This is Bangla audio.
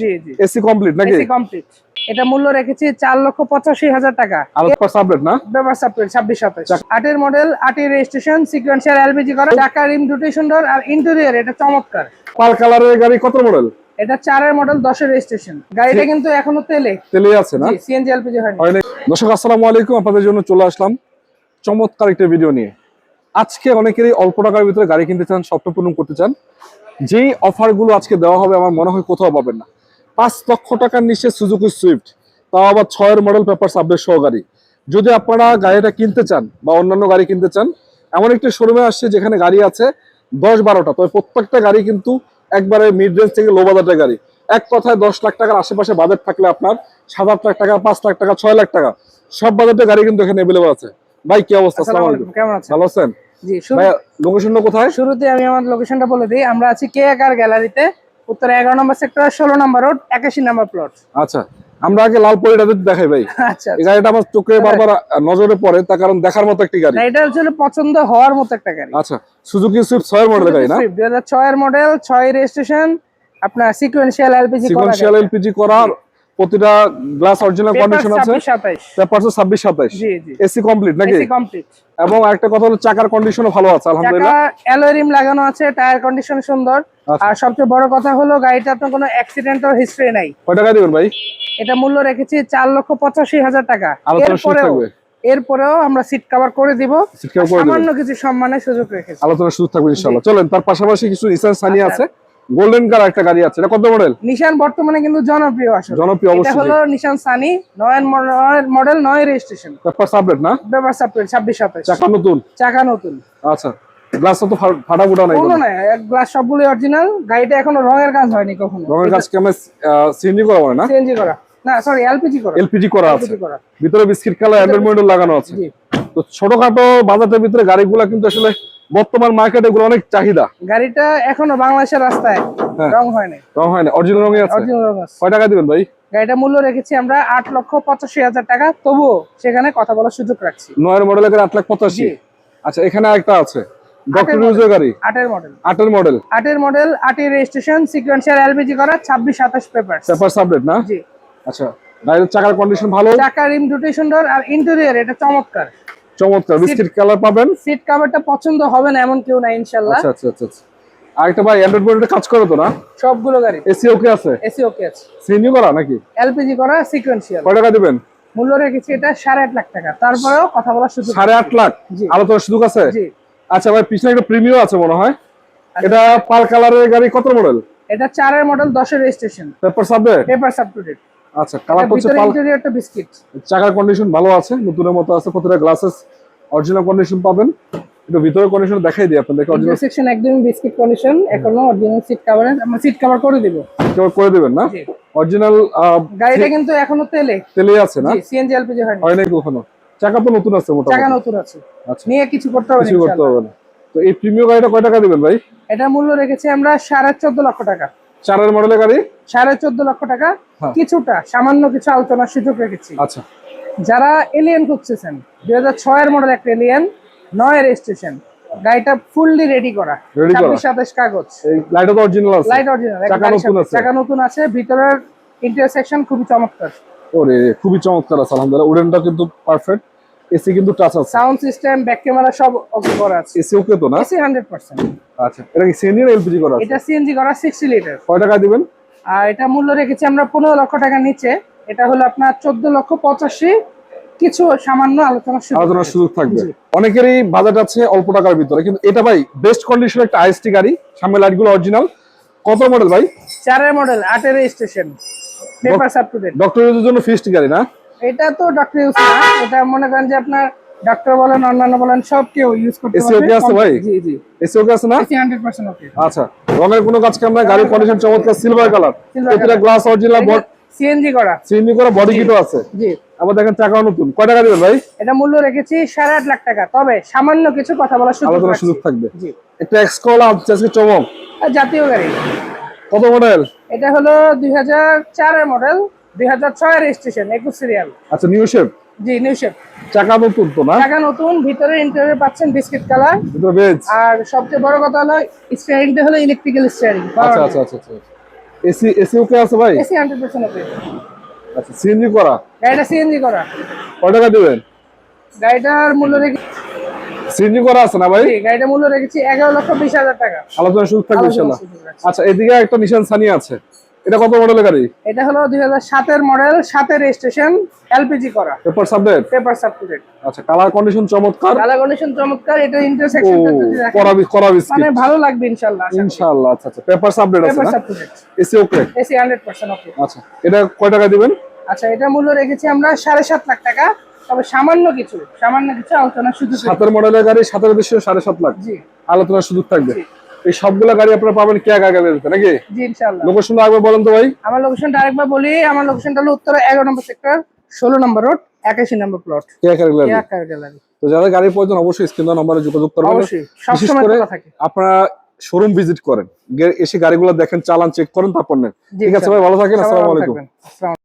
জি জি। এসি কমপ্লিট নাকি? এসি কমপ্লিট এটা মূল্য রেখেছি চার লক্ষ পঁচাশি হাজার টাকা। না? পেপার সাপ্লিট ছাব্বিশ আটের মডেল আটের রেজিস্ট্রেশন সিকোয়েন্সিয়াল এলপিজি করা রিম সুন্দর আর ইন্টেরিয়র এটা চমৎকার। পাল কালারের গাড়ি কত মডেল এটা চারের মডেল দশের রেজিস্ট্রেশন গাড়িটা কিন্তু এখনও তেলে। তেলে আছে না? সিএনজি এলপিজি হয়নি। হয় দর্শক আসসালামু আলাইকুম আপনাদের জন্য চলে আসলাম। চমৎকার একটা ভিডিও নিয়ে। আজকে অনেকেরই অল্প টাকার ভিতরে গাড়ি কিনতে চান স্বপ্ন পূরণ করতে চান যেই অফারগুলো আজকে দেওয়া হবে আমার মনে হয় কোথাও পাবেন না। পাঁচ লক্ষ টাকার নিচে সুজুকি সুইফট তাও আবার ছয়ের মডেল পেপার সাবজেক্ট সহ গাড়ি। যদি আপনারা গাড়িটা কিনতে চান বা অন্যান্য গাড়ি কিনতে চান এমন একটি শোরুমে আসছে যেখানে গাড়ি আছে দশ বারোটা। তবে প্রত্যেকটা গাড়ি কিন্তু একবারে মিড রেঞ্জ থেকে লো বাজারের গাড়ি। এক কথায় দশ লাখ টাকার আশেপাশে বাজেট থাকলে আপনার সাত আট লাখ টাকা পাঁচ লাখ টাকা ছয় লাখ টাকা সব বাজেটের গাড়ি কিন্তু এখানে অ্যাভেলেবল আছে। ভাই কি অবস্থা? ভালো আছেন? জি শুরু ভাই লোকেশনটা কোথায়? শুরুতে আমি আমার লোকেশনটা বলে দিই। আমরা আছি কে কার গ্যালারিতে উত্তর এগারো নম্বর সেক্টর ষোলো নম্বর রোড একাশি নম্বর প্লট আচ্ছা আমরা আগে লাল পরিটা দেখাই ভাই। আচ্ছা এই গাড়িটা আমার চোখে বারবার নজরে পড়ে তার কারণ দেখার মতো একটি গাড়ি। এটা পছন্দ হওয়ার মতো একটা গাড়ি। আচ্ছা সুজুকি সুইফট মডেল গাড়ি না? ছয়ের মডেল রেজিস্ট্রেশন আপনার sequential L P G sequential L P G করার প্রতিটা গ্লাস অরিজিনাল কন্ডিশন আছে। সাতাইশ। জি জি। এসি কমপ্লিট নাকি? এসি কমপ্লিট এবং একটা কথা হলো চাকার কন্ডিশনও ভালো আছে আলহামদুলিল্লাহ। চাকা অ্যালয় রিম লাগানো আছে টায়ার কন্ডিশন সুন্দর। আচ্ছা। আর সবচেয়ে বড় কথা হলো গাড়িটা আপনার কোনো অ্যাক্সিডেন্টাল হিস্ট্রি নাই। কয় টাকা দিবেন ভাই? এটা মূল্য রেখেছি চার লক্ষ পঁচাশি হাজার টাকা। এরপরেও এরপরেও আমরা সিট কভার করে দিব। সামান্য কিছু সম্মানের সুযোগ রেখেছি। আলোচনার সুযোগ থাকবে ইনশাআল্লাহ। চলেন তার পাশাপাশি কিছু সানি আচ্ছা। আছে? গোল্ডেন কালার একটা গাড়ি আছে। এটা কত মডেল নিশান বর্তমানে কিন্তু জনপ্রিয় আসলে। জনপ্রিয় অবশ্যই। এটা হলো নিশান সানি নয় মডেল নয় রেজিস্ট্রেশন পেপার সাবলেট না? পেপার সাপ্লিট ছাব্বিশ সাতাশ। চাকা নতুন? চাকা নতুন। আচ্ছা গ্লাসটা তো ফাটা ফুটা নাই কোনো নাই এক গ্লাস সবগুলো অরিজিনাল গাড়িটা এখনও রঙের কাজ হয়নি কখনো। রঙের কাজ কেমন সিএনজি করা হয় না? সিএনজি করা। না সরি এলপিজি করা। এলপিজি করা আছে। ভিতরে বিস্কিট কালার অ্যান্ড্রয়েড মডেল লাগানো আছে। তো ছোটখাটো বাজারের ভিতরে গাড়িগুলো কিন্তু আসলে বর্তমান মার্কেটে এগুলো অনেক চাহিদা। গাড়িটা এখনও বাংলাদেশের রাস্তায় হ্যাঁ। রং হয় নাই। রং হয় না অরিজিনাল রঙে আছে? অরিজিনাল রং আছে। কয় টাকা দিবেন ভাই? গাড়িটা মূল্য রেখেছি আমরা আট লক্ষ পঁচাশি হাজার টাকা তবুও সেখানে কথা বলার সুযোগ রাখছি। নয়ের মডেলের গাড়ি আট লাখ পঁচাশি। আচ্ছা এখানে একটা আছে। ডক্টর। ইউজের গাড়ি? আটের মডেল আটের মডেল আটের মডেল আটের রেজিস্ট্রেশন সিকোয়েন্সিয়াল এলপিজি করা ছাব্বিশ সাতাশ পেপার পেপার সাবলেট না? জি। আচ্ছা গাড়ির চাকার কন্ডিশন ভালো? চাকা রিম দুটি সুন্দর আর ইন্টেরিয়র এটা চমৎকার। চমৎকার বিস্কিট কালার পাবেন। সিট কাভারটা পছন্দ হবে না এমন কেউ না ইনশাল্লাহ। আচ্ছা আচ্ছা আচ্ছা আচ্ছা। আরেকটা ভাই অ্যান্ড্রয়েড মডেলটা কাজ করে তো না? সবগুলো গাড়ি। এসি ওকে আছে? এসি ওকে আছে। সিএনজি করা নাকি? এলপিজি করা সিকোয়েন্সিয়াল কয় টাকা দিবেন? মূল্য রেখেছি এটা সাড়ে আট লাখ টাকা। তারপরেও কথা বলার সুযোগ সাড়ে আট লাখ? জি। আলোচনার সুযোগ আছে? জি। আচ্ছা ভাই পিছনে একটা প্রিমিয়াম আছে মনে হয়। এটা পার কালারের গাড়ি কত মডেল এটা চারের মডেল দশের রেজিস্ট্রেশন পেপার সাববে পেপার সাব টু ডেট আচ্ছা কালার হচ্ছে ভিতরে পাল ইন্টেরিয়রটা বিস্কিট চাকার কন্ডিশন ভালো আছে নতুনের মতো আছে প্রতিটা গ্লাসেস অরিজিনাল কন্ডিশন পাবেন। একটু ভিতরের কন্ডিশন দেখাই দিই আপনাদেরকে অরিজিনাল সেকশন একদমই বিস্কিট কন্ডিশন এখনও অরিজিনাল সিট কভার আমরা সিট কভার করে দিব। করে দিবেন না? অরিজিনাল গাড়িটা কিন্তু এখনও তেলে। তেলে আছে না? সিএনজি এলপিজি হয়নি। হয় নাই কখনো? চাকা তো নতুন আছে চাকা নতুন আছে। আচ্ছা। নিয়ে কিছু করতে হবে কিছু করতে হবে না। তো এই প্রিমিয়াম গাড়িটা কয় টাকা দিবেন ভাই? এটা মূল্য রেখেছি আমরা সাড়ে চোদ্দ লক্ষ টাকা। চারের মডেলের গাড়ি? সাড়ে চোদ্দ লক্ষ টাকা। হ্যাঁ। কিছুটা সামান্য কিছু আলোচনার সুযোগ রেখেছি। আচ্ছা। যারা এলিয়েন খুঁজতেছেন দুই হাজার ছয়ের মডেল একটা এলিয়েন নয় রেজিস্ট্রেশন গাড়িটা ফুললি রেডি করা? ছাব্বিশ সাতাশ কাগজ। তো অরিজিনাল আছে। লাইট অরিজিনাল চাকা নতুন আছে। ভিতরের ইন্টেরিয়র সেকশন খুবই চমৎকার। ওরে খুবই চমৎকার আছে আলহামদুলিল্লাহ। উডেনটা কিন্তু পারফেক্ট এসি কিন্তু টাচ আছে। সাউন্ড সিস্টেম ব্যাক ক্যামেরা সব ওকে করা আছে। এসি ওকে তো না? এসি হান্ড্রেড পার্সেন্ট আচ্ছা এটা কি সিনিয়র এলপিজি করা আছে? এটা সিএনজি করা সিক্সটি লিটার কয় টাকা দিবেন? আর এটা মূল্য রেখেছি আমরা পনেরো লক্ষ টাকা নিচে। এটা হলো আপনার চোদ্দ লক্ষ পঁচাশি। কিছু সামান্য আলোচনার সুযোগ আলোচনার। সুযোগ থাকবে। অনেকেরই বাজেট আছে অল্প টাকার ভিতরে কিন্তু এটা ভাই বেস্ট কন্ডিশন একটা আইএসটি গাড়ি। সামনে লাইটগুলো অরিজিনাল কত মডেল ভাই? চারের মডেল আটের registration paper up to date doctor ইউজের জন্য ফিস্ট গাড়ি না? এটা তো ডক্টর ইউজ না। এটা মনে করেন যে আপনার ডক্টর বলেন অন্যান্য বলেন সব কেউ ইউজ করতে AC ওকে আছে ভাই? জি জি। এসি ওকে আছে না? এসি হান্ড্রেড পার্সেন্ট ওকে আচ্ছা রঙের কোনো কাজ নাই গাড়ির কন্ডিশন চমৎকার? সিলভার কালার প্রতিটা color। গ্লাস অরিজিনাল সিএনজি করা। সিএনজি করা বডি কিটও আছে। জি। আবার দেখেন চাকাও নতুন। কয় টাকা দিবেন ভাই? এটা মূল্য রেখেছি সাড়ে আট লাখ টাকা। তবে সামান্য কিছু কথা বলার সুযোগ রাখছি। সুযোগ থাকবে। জি। একটা এক্স কল আছে আজকে চমক। আর জাতীয় গাড়ি। কত মডেল এটা হলো দুই হাজার চারের মডেল দুই হাজার ছয়ের রেজিস্ট্রেশন একুশ সিরিয়াল আচ্ছা নিউ শেপ জি নিউ শেপ চাকা নতুন তো না? টাকা নতুন ভিতরে ইন্টারিয়র পাচ্ছেন বিস্কিট কালার ভিতরে বেজ আর সবচেয়ে বড় কথা হলো স্টিয়ারিংটা হলো ইলেকট্রিক্যাল স্টিয়ারিং আচ্ছা আচ্ছা আচ্ছা আচ্ছা। এসি এসি ওকে আছে ভাই? এসি হান্ড্রেড পার্সেন্ট ওকে আচ্ছা সিএনজি করা? গাড়িটা সিএনজি করা। কয় টাকা দিবেন? গাড়িটার মূল্য রেখে সিএনজি করা আছে না ভাই? গাড়িটার মূল্য রেখেছি এগারো লক্ষ বিশ হাজার টাকা। আলোচনা সুযোগ থাকবে আছে। আচ্ছা এদিকে একটা নিশান সানি আছে। এটা কত মডেলের গাড়ি? এটা হলো দুই হাজার সাতের মডেল সাতের রেজিস্ট্রেশন এলপিজি করা। পেপার সাবডেট পেপার সার্টিফিকেট আচ্ছা কালার কন্ডিশন চমৎকার। কালার কন্ডিশন চমৎকার এটা ইন্টারসেকশনটা যদি দেখেন করা করা মানে ভালো লাগবে ইনশাআল্লাহ ইনশাআল্লাহ আচ্ছা আচ্ছা পেপার সাবডেট আছে পেপার না? AC okay AC hundred percent okay আচ্ছা এটা কয় টাকা দিবেন? আচ্ছা এটা মূল্য রেখেছি আমরা সাড়ে সাত লাখ টাকা তবে সামান্য কিছু সামান্য কিছু আলোচনা সুযোগ রেখেছি। সাতের মডেলের গাড়ি সাতের বেশি সাড়ে সাত লাখ। জি। আলোচনার সুযোগ থাকবে। এই সবগুলা গাড়ি আপনারা পাবেন কে আগে আগে দিতে নাকি? জি ইনশাআল্লাহ। লোকেশন আগে বলেন তো ভাই। আমার লোকেশনটা আরেকবার বলি আমার লোকেশনটা হলো উত্তর এগারো নম্বর সেক্টর ষোলো নম্বর রোড একাশি নম্বর প্লট কে আগে আগে দিতে? কার গ্যালারি তো যাদের গাড়ির প্রয়োজন অবশ্যই স্ক্রিন নম্বরে যোগাযোগ করবেন। অবশ্যই বিশেষ সবসময় করে খোলা থাকে। আপনারা শোরুম ভিজিট করেন। এসে গাড়িগুলো দেখেন চালান চেক করেন তারপর নেন। ঠিক আছে ভাই ভালো থাকেন আসসালামু আলাইকুম।